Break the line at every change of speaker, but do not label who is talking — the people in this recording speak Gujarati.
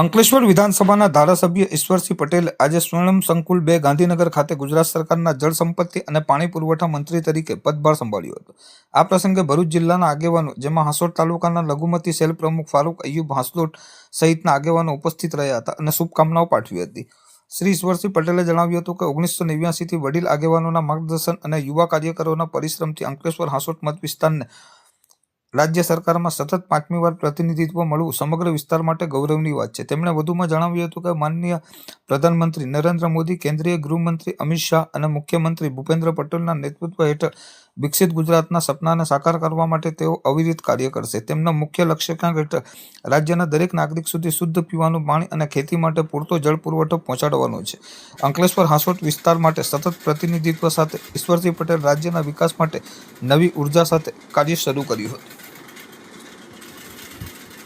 અંકલેશ્વર વિધાનસભાના ધારાસભ્ય ઈશ્વરસિંહ પટેલ આજે સ્વર્ણમ સંકુલ બે ગાંધીનગર ખાતે ગુજરાત સરકારના જળ સંપત્તિ અને પાણી પુરવઠા મંત્રી તરીકે પદભાર સંભાળ્યો હતો આ પ્રસંગે ભરૂચ જિલ્લાના આગેવાનો જેમાં હાંસોટ તાલુકાના લઘુમતી સેલ પ્રમુખ ફારૂક અયુબ હાંસલોટ સહિતના આગેવાનો ઉપસ્થિત રહ્યા હતા અને શુભકામનાઓ પાઠવી હતી શ્રી ઈશ્વરસિંહ પટેલે જણાવ્યું હતું કે ઓગણીસો નેવ્યાસીથી વડીલ આગેવાનોના માર્ગદર્શન અને યુવા કાર્યકરોના પરિશ્રમથી અંકલેશ્વર હાંસોટ મત વિસ્તારને રાજ્ય સરકારમાં સતત પાંચમી વાર પ્રતિનિધિત્વ મળવું સમગ્ર વિસ્તાર માટે ગૌરવની વાત છે તેમણે વધુમાં જણાવ્યું હતું કે માનનીય પ્રધાનમંત્રી નરેન્દ્ર મોદી કેન્દ્રીય ગૃહમંત્રી અમિત શાહ અને મુખ્યમંત્રી ભૂપેન્દ્ર પટેલના નેતૃત્વ હેઠળ વિકસિત ગુજરાતના સપનાને સાકાર કરવા માટે તેઓ અવિરિત કાર્ય કરશે તેમના મુખ્ય લક્ષ્યાંક હેઠળ રાજ્યના દરેક નાગરિક સુધી શુદ્ધ પીવાનું પાણી અને ખેતી માટે પૂરતો જળ પુરવઠો પહોંચાડવાનો છે અંકલેશ્વર હાંસોટ વિસ્તાર માટે સતત પ્રતિનિધિત્વ સાથે ઈશ્વરસિંહ પટેલ રાજ્યના વિકાસ માટે નવી ઉર્જા સાથે કાર્ય શરૂ કર્યું હતું